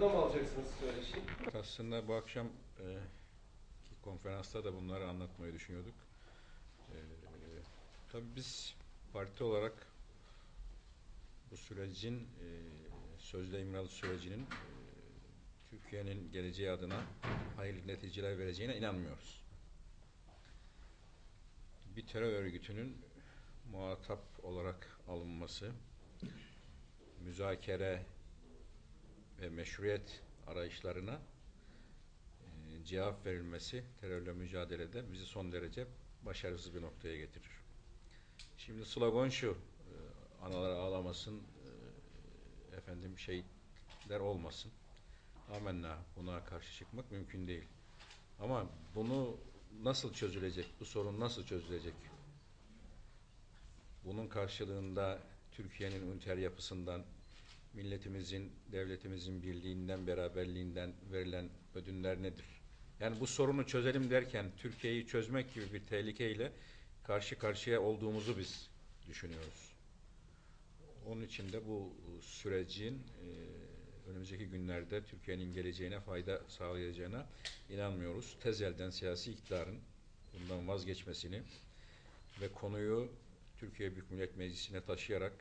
Burada mı alacaksınız söyleşi? Aslında bu akşam e, konferansta da bunları anlatmayı düşünüyorduk. E, tabii biz parti olarak bu sürecin e, sözde İmralı sürecinin e, Türkiye'nin geleceği adına hayırlı neticeler vereceğine inanmıyoruz. Bir terör örgütünün muhatap olarak alınması, müzakere ve meşruiyet arayışlarına e, cevap verilmesi terörle mücadelede bizi son derece başarısız bir noktaya getirir. Şimdi slogan şu, e, analar ağlamasın, e, efendim şehitler olmasın. Amenna buna karşı çıkmak mümkün değil. Ama bunu nasıl çözülecek, bu sorun nasıl çözülecek? Bunun karşılığında Türkiye'nin üniter yapısından, milletimizin, devletimizin birliğinden, beraberliğinden verilen ödünler nedir? Yani bu sorunu çözelim derken Türkiye'yi çözmek gibi bir tehlikeyle karşı karşıya olduğumuzu biz düşünüyoruz. Onun için de bu sürecin e, önümüzdeki günlerde Türkiye'nin geleceğine fayda sağlayacağına inanmıyoruz. Tezelden siyasi iktidarın bundan vazgeçmesini ve konuyu Türkiye Büyük Millet Meclisi'ne taşıyarak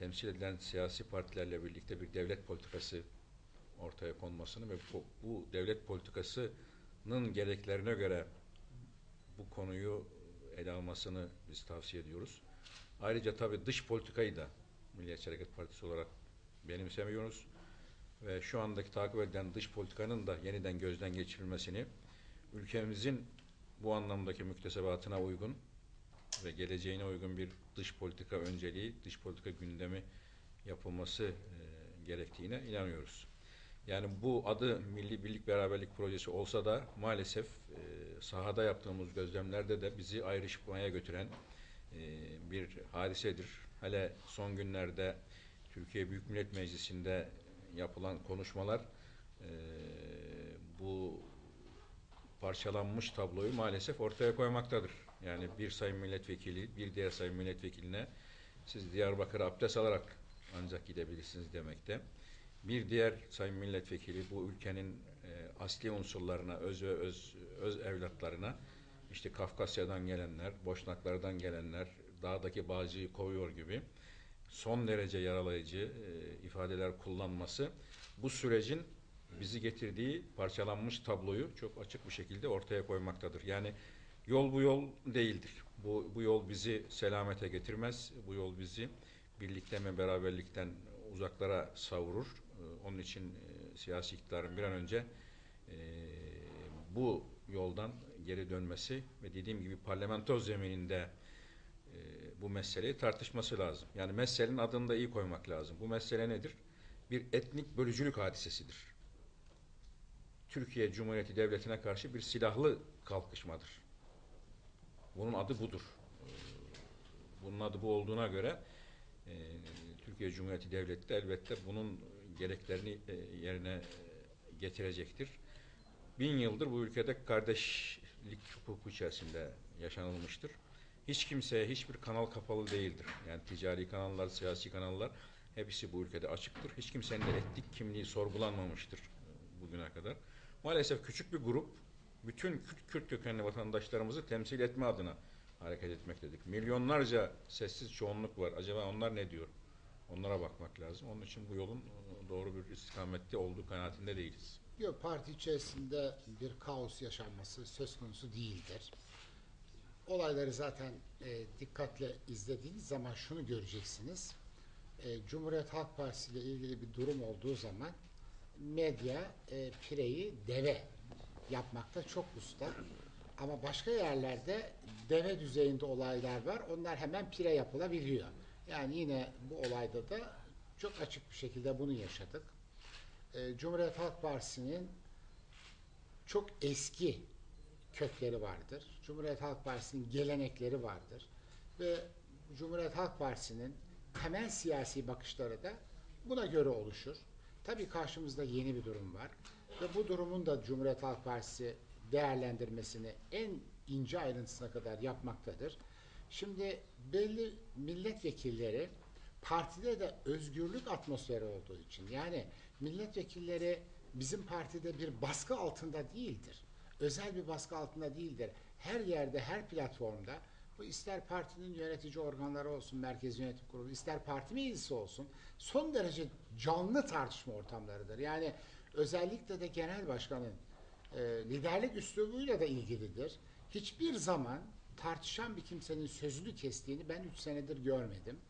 temsil edilen siyasi partilerle birlikte bir devlet politikası ortaya konmasını ve bu, bu devlet politikasının gereklerine göre bu konuyu ele almasını biz tavsiye ediyoruz. Ayrıca tabii dış politikayı da Milliyetçi Hareket Partisi olarak benimsemiyoruz. Ve şu andaki takip edilen dış politikanın da yeniden gözden geçirilmesini, ülkemizin bu anlamdaki müktesebatına uygun ve geleceğine uygun bir dış politika önceliği, dış politika gündemi yapılması e, gerektiğine inanıyoruz. Yani bu adı Milli Birlik Beraberlik Projesi olsa da maalesef e, sahada yaptığımız gözlemlerde de bizi ayrışmaya götüren e, bir hadisedir. Hele son günlerde Türkiye Büyük Millet Meclisi'nde yapılan konuşmalar bu parçalanmış tabloyu maalesef ortaya koymaktadır. Yani bir sayın milletvekili, bir diğer sayın milletvekiline siz Diyarbakır'a abdest alarak ancak gidebilirsiniz demekte. Bir diğer sayın milletvekili bu ülkenin e, asli unsurlarına, öz ve öz, öz evlatlarına işte Kafkasya'dan gelenler, Boşnaklardan gelenler, dağdaki bağcıyı kovuyor gibi son derece yaralayıcı e, ifadeler kullanması bu sürecin bizi getirdiği parçalanmış tabloyu çok açık bir şekilde ortaya koymaktadır. Yani yol bu yol değildir. Bu, bu yol bizi selamete getirmez. Bu yol bizi birlikten ve beraberlikten uzaklara savurur. Ee, onun için e, siyasi iktidarın bir an önce e, bu yoldan geri dönmesi ve dediğim gibi parlamento zemininde e, bu meseleyi tartışması lazım. Yani meselenin adını da iyi koymak lazım. Bu mesele nedir? Bir etnik bölücülük hadisesidir. Türkiye Cumhuriyeti Devleti'ne karşı bir silahlı kalkışmadır. Bunun adı budur. Bunun adı bu olduğuna göre e, Türkiye Cumhuriyeti Devleti de elbette bunun gereklerini e, yerine getirecektir. Bin yıldır bu ülkede kardeşlik hukuku içerisinde yaşanılmıştır. Hiç kimseye hiçbir kanal kapalı değildir. Yani ticari kanallar, siyasi kanallar hepsi bu ülkede açıktır. Hiç kimsenin de etnik kimliği sorgulanmamıştır bugüne kadar. Maalesef küçük bir grup bütün Kürt, kökenli vatandaşlarımızı temsil etme adına hareket etmektedir. Milyonlarca sessiz çoğunluk var. Acaba onlar ne diyor? Onlara bakmak lazım. Onun için bu yolun doğru bir istikamette olduğu kanaatinde değiliz. Yok parti içerisinde bir kaos yaşanması söz konusu değildir. Olayları zaten e, dikkatle izlediğiniz zaman şunu göreceksiniz. E, Cumhuriyet Halk Partisi ile ilgili bir durum olduğu zaman medya e, pireyi deve yapmakta çok usta. Ama başka yerlerde deve düzeyinde olaylar var. Onlar hemen pire yapılabiliyor. Yani yine bu olayda da çok açık bir şekilde bunu yaşadık. E, Cumhuriyet Halk Partisi'nin çok eski kökleri vardır. Cumhuriyet Halk Partisi'nin gelenekleri vardır. Ve Cumhuriyet Halk Partisi'nin temel siyasi bakışları da buna göre oluşur. Tabii karşımızda yeni bir durum var. Ve bu durumun da Cumhuriyet Halk Partisi değerlendirmesini en ince ayrıntısına kadar yapmaktadır. Şimdi belli milletvekilleri partide de özgürlük atmosferi olduğu için yani milletvekilleri bizim partide bir baskı altında değildir. Özel bir baskı altında değildir. Her yerde, her platformda bu ister partinin yönetici organları olsun, merkez yönetim kurulu, ister parti meclisi olsun son derece canlı tartışma ortamlarıdır. Yani özellikle de genel başkanın e, liderlik üslubuyla da ilgilidir. Hiçbir zaman tartışan bir kimsenin sözünü kestiğini ben 3 senedir görmedim.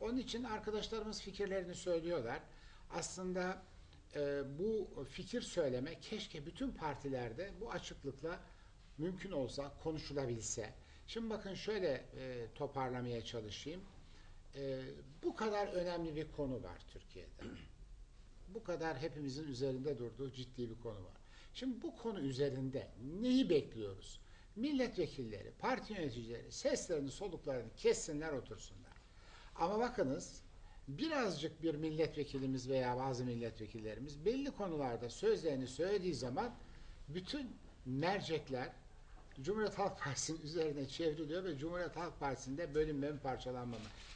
Onun için arkadaşlarımız fikirlerini söylüyorlar. Aslında e, bu fikir söyleme keşke bütün partilerde bu açıklıkla mümkün olsa konuşulabilse. Şimdi bakın şöyle e, toparlamaya çalışayım. E, bu kadar önemli bir konu var Türkiye'de. Bu kadar hepimizin üzerinde durduğu ciddi bir konu var. Şimdi bu konu üzerinde neyi bekliyoruz? Milletvekilleri, parti yöneticileri seslerini, soluklarını kessinler, otursunlar. Ama bakınız birazcık bir milletvekilimiz veya bazı milletvekillerimiz belli konularda sözlerini söylediği zaman bütün mercekler Cumhuriyet Halk Partisi'nin üzerine çevriliyor ve Cumhuriyet Halk Partisi'nde bölünme var.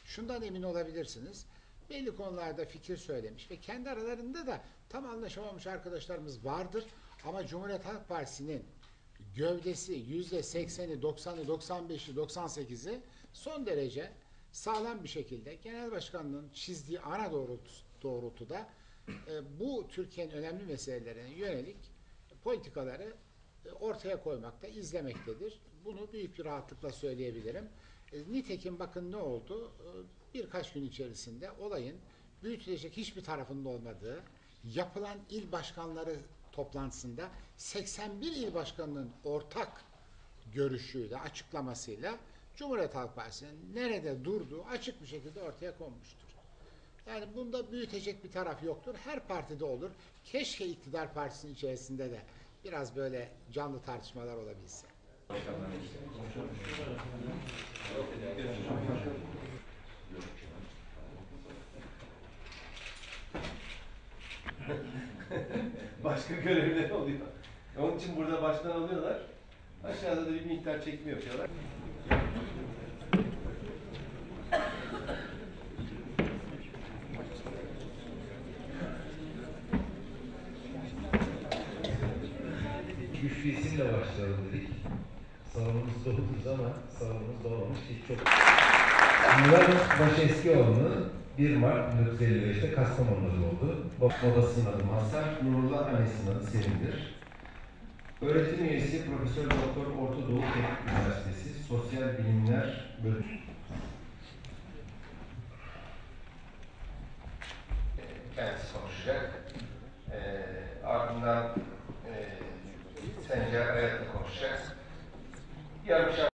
Şundan emin olabilirsiniz. Belli konularda fikir söylemiş ve kendi aralarında da tam anlaşamamış arkadaşlarımız vardır. Ama Cumhuriyet Halk Partisi'nin gövdesi yüzde sekseni, doksanı, doksan beşi, doksan sekizi son derece sağlam bir şekilde genel başkanlığın çizdiği ana doğrultuda e, bu Türkiye'nin önemli meselelerine yönelik politikaları ortaya koymakta, izlemektedir. Bunu büyük bir rahatlıkla söyleyebilirim. E, Nitekim bakın ne oldu? E, Birkaç gün içerisinde olayın büyütülecek hiçbir tarafında olmadığı, yapılan il başkanları toplantısında 81 il başkanının ortak görüşüyle, açıklamasıyla Cumhuriyet Halk Partisi'nin nerede durduğu açık bir şekilde ortaya konmuştur. Yani bunda büyütecek bir taraf yoktur. Her partide olur. Keşke iktidar partisinin içerisinde de biraz böyle canlı tartışmalar olabilse. Başka görevler oluyor. Onun için burada baştan alıyorlar. Aşağıda da bir miktar çekimi yapıyorlar. İsimle başlayalım dedik. Salonumuz doldu ama salonumuz dolmamış değil. Çok... Murat Başeskioğlu'nun 1 Mart 1955'te Kastamonu'da doğdu. Babasının adı Mazhar, Nurullah annesinin adı Sevindir. Öğretim üyesi Profesör Doktor Orta Doğu Teknik Üniversitesi Sosyal Bilimler Bölümü.